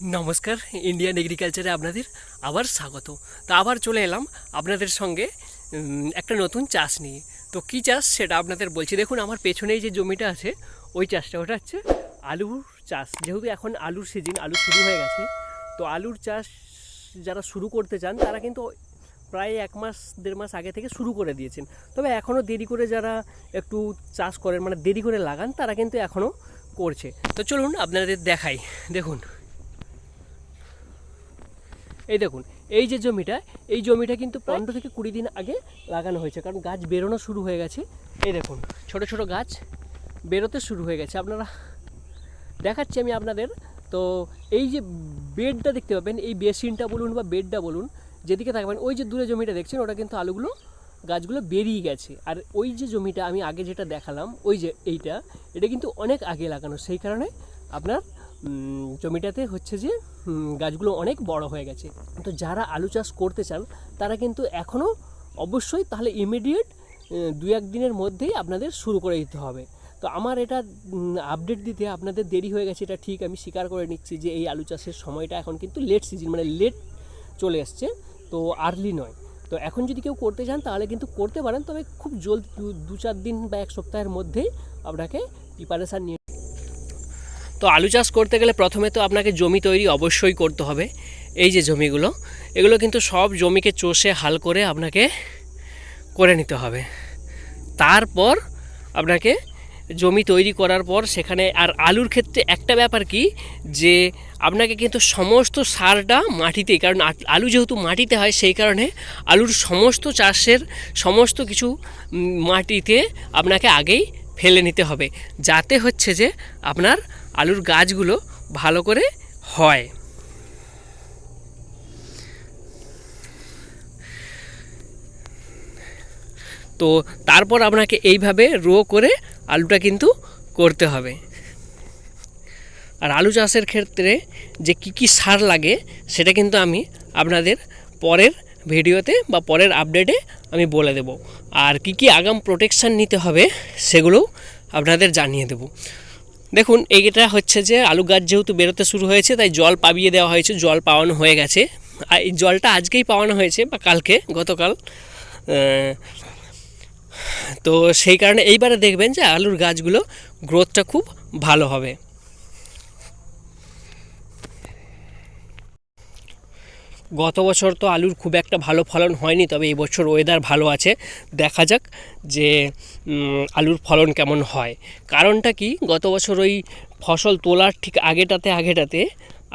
নমস্কার ইন্ডিয়ান এগ্রিকালচারে আপনাদের আবার স্বাগত। তো আবার চলে এলাম আপনাদের সঙ্গে একটা নতুন চাষ নিয়ে। তো কী চাষ সেটা আপনাদের বলছি। দেখুন, আমার পেছনেই যে জমিটা আছে, ওই চাষটা, ওটা হচ্ছে আলুর চাষ। যেহেতু এখন আলুর সিজন আলু শুরু হয়ে গেছে, তো আলুর চাষ যারা শুরু করতে চান, তারা কিন্তু প্রায় এক মাস, দেড় মাস আগে থেকে শুরু করে দিয়েছেন। তবে এখনও দেরি করে যারা একটু চাষ করেন মানে দেরি করে লাগান, তারা কিন্তু এখনও করছে। তো চলুন আপনাদের দেখাই। দেখুন এই দেখুন, এই যে জমিটা, এই জমিটা কিন্তু পনেরো থেকে কুড়ি দিন আগে লাগানো হয়েছে, কারণ গাছ বেরোনো শুরু হয়ে গেছে। এই দেখুন, ছোট ছোট গাছ বেরোতে শুরু হয়ে গেছে। আপনারা দেখাচ্ছি আমি আপনাদের। তো এই যে বেডটা দেখতে পাবেন, এই বেসিনটা বলুন বা বেডটা বলুন, যেদিকে থাকবেন, ওই যে দূরে জমিটা দেখছেন, ওটা কিন্তু আলুগুলো, গাছগুলো বেরিয়ে গেছে। আর ওই যে জমিটা আমি আগে যেটা দেখালাম, ওই যে এইটা, এটা কিন্তু অনেক আগে লাগানো, সেই কারণে আপনার জমিটাতে হচ্ছে যে গাছগুলো অনেক বড় হয়ে গেছে। তো যারা আলু চাষ করতে চান, তারা কিন্তু এখনও অবশ্যই তাহলে ইমিডিয়েট দু এক দিনের মধ্যেই আপনাদের শুরু করে দিতে হবে। তো আমার এটা আপডেট দিতে আপনাদের দেরি হয়ে গেছে, এটা ঠিক আমি স্বীকার করে নিচ্ছি যে এই আলু চাষের সময়টা এখন কিন্তু লেট সিজন মানে লেট চলে আসছে, তো আর্লি নয়। তো এখন যদি কেউ করতে চান, তাহলে কিন্তু করতে পারেন, তবে খুব জলদি দু চার দিন বা এক সপ্তাহের মধ্যেই আপনাকে প্রিপারেশান নিয়ে তো আলু চাষ করতে গেলে প্রথমে তো আপনাকে জমি তৈরি অবশ্যই করতে হবে। এই যে জমিগুলো, এগুলো কিন্তু সব জমিকে চষে হাল করে আপনাকে করে নিতে হবে। তারপর আপনাকে জমি তৈরি করার পর সেখানে, আর আলুর ক্ষেত্রে একটা ব্যাপার কি, যে আপনাকে কিন্তু সমস্ত সারটা মাটিতেই, কারণ আলু যেহেতু মাটিতে হয়, সেই কারণে আলুর সমস্ত চাষের সমস্ত কিছু মাটিতে আপনাকে আগেই ফেলে নিতে হবে। যাতে হচ্ছে যে আপনার আলুর গাছগুলো ভালো করে হয়। তো তারপর আপনাকে এইভাবে রো করে আলুটা কিন্তু করতে হবে। আর আলু চাষের ক্ষেত্রে যে কী কী সার লাগে সেটা কিন্তু আমি আপনাদের পরের ভিডিওতে বা পরের আপডেটে আমি বলে দেব। আর কি কি আগাম প্রোটেকশান নিতে হবে সেগুলোও আপনাদের জানিয়ে দেব। দেখুন, এইটা হচ্ছে যে আলু গাছ যেহেতু বেরোতে শুরু হয়েছে, তাই জল পাবিয়ে দেওয়া হয়েছে, জল পাওয়ানো হয়ে গেছে। আর এই জলটা আজকেই পাওয়ানো হয়েছে, বা কালকে, গতকাল। তো সেই কারণে এইবারে দেখবেন যে আলুর গাছগুলো গ্রোথটা খুব ভালো হবে। গত বছর তো আলুর খুব একটা ভালো ফলন হয়নি, তবে এই বছর ওয়েদার ভালো আছে। দেখা যাক যে আলুর ফলন কেমন হয়। কারণটা কি? গত বছর ওই ফসল তোলার ঠিক আগেটাতে আগেটাতে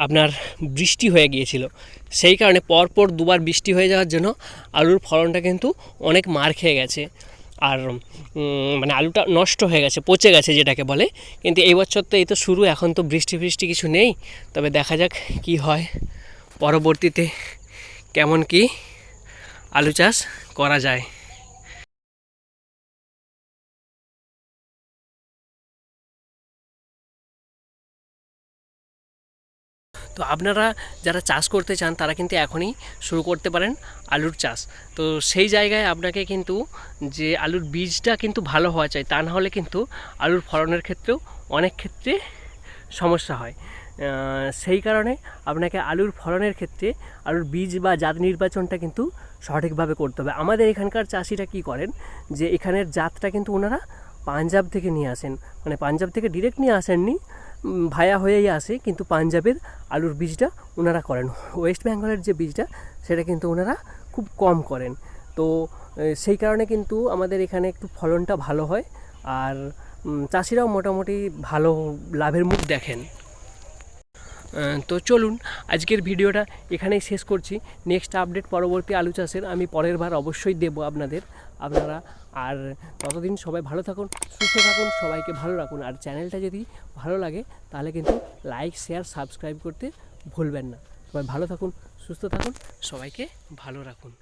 আপনার বৃষ্টি হয়ে গিয়েছিল। সেই কারণে পরপর দুবার বৃষ্টি হয়ে যাওয়ার জন্য আলুর ফলনটা কিন্তু অনেক মার খেয়ে গেছে। আর মানে আলুটা নষ্ট হয়ে গেছে, পচে গেছে যেটাকে বলে। কিন্তু এই বছর তো এই তো শুরু, এখন তো বৃষ্টি ফৃষ্টি কিছু নেই। তবে দেখা যাক কি হয়। পরবর্তীতে কেমন কি আলু চাষ করা যায়। তো আপনারা যারা চাষ করতে চান, তারা কিন্তু এখনই শুরু করতে পারেন আলুর চাষ। তো সেই জায়গায় আপনাকে কিন্তু যে আলুর বীজটা কিন্তু ভালো হওয়া চাই, তা না হলে কিন্তু আলুর ফলনের ক্ষেত্রেও অনেক ক্ষেত্রে সমস্যা হয়। সেই কারণে আপনাকে আলুর ফলনের ক্ষেত্রে আলুর বীজ বা জাত নির্বাচনটা কিন্তু সঠিকভাবে করতে হবে। আমাদের এখানকার চাষিরা কি করেন যে এখানের জাতটা কিন্তু ওনারা পাঞ্জাব থেকে নিয়ে আসেন। মানে পাঞ্জাব থেকে ডিরেক্ট নিয়ে আসেননি ভায়া হয়েই আসে, কিন্তু পাঞ্জাবের আলুর বীজটা ওনারা করেন। ওয়েস্ট বেঙ্গলের যে বীজটা, সেটা কিন্তু ওনারা খুব কম করেন। তো সেই কারণে কিন্তু আমাদের এখানে একটু ফলনটা ভালো হয়। আর চাষিরাও মোটামুটি ভালো লাভের মুখ দেখেন। তো চলুন, আজকের ভিডিওটা এখানেই শেষ করছি। নেক্সট আপডেট পরবর্তী আলু চাষের আমি পরের বার অবশ্যই দেবো আপনাদের, আপনারা। আর ততদিন সবাই ভালো থাকুন, সুস্থ থাকুন, সবাইকে ভালো রাখুন। আর চ্যানেলটা যদি ভালো লাগে, তাহলে কিন্তু লাইক শেয়ার সাবস্ক্রাইব করতে ভুলবেন না। সবাই ভালো থাকুন, সুস্থ থাকুন, সবাইকে ভালো রাখুন।